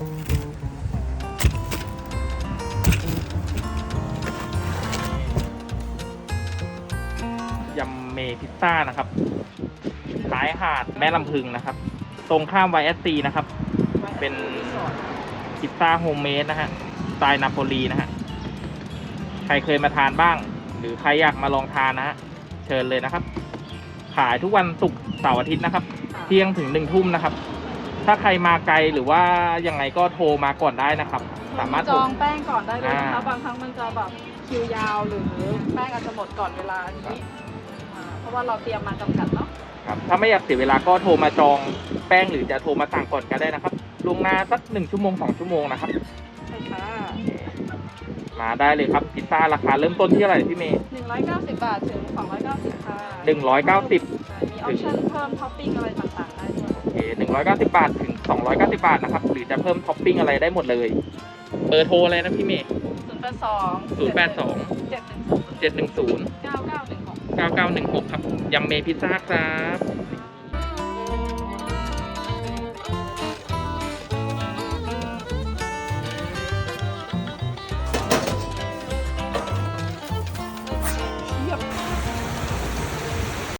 ยำเมพิซซ่านะครับขายหาดแม่ลำพึงนะครับ ตรงข้ามไวเอสซีนะครับ เป็นพิซซ่าโฮมเมดนะฮะสไตล์นาโปลีนะฮะ ใครเคยมาทานบ้าง หรือใครอยากมาลองทานนะฮะ เชิญเลยนะครับ ขายทุกวันศุกร์เสาร์อาทิตย์นะครับ เที่ยงถึงหนึ่งทุ่มนะครับ ถ้าใครมาไกลหรือว่ายังไงก็โทรมาก่อนได้นะครับ สามารถจโทร องแป้งก่อนได้เลยนะคะอ่า บางครั้งมันจะแบบคิวยาวหรือแป้งอาจจะหมดก่อนเวลาอันนี้อ่าเพราะว่าเราเตรียมมาจำกัดเนาะครับถ้าไม่อยากเสียเวลาก็โทรมาจองแป้งหรือจะโทรมาสั่งก่อนก็ได้นะครับล่วงหน้าสักหนึ่งชั่วโมงสองชั่วโมงนะครับ ใช่ค่ะมาได้เลยครับพิซซ่าราคาเริ่มต้นที่เท่าไหร่พี่เมย์190 บาทถึง 290ค่ะหนึ่งร้อยเก้าสิบมีออปชั่นเพิ่มท็อปปิ้งอะไรต่างๆได้ด้วยโอ เคหนึ่งร้อยเก้าสิบบาทถึงสองร้อยเก้าสิบาทนะครับ หรือจะเพิ่มท็อปปิ้งอะไรได้หมดเลย เบอร์โทรอะไรนะพี่เมย์082ศูนย์แปดสอง710เจ็ดหนึ่งศูนย์9916เก้าเก้าหนึ่งหกครับยำเมพิซซ่าครับ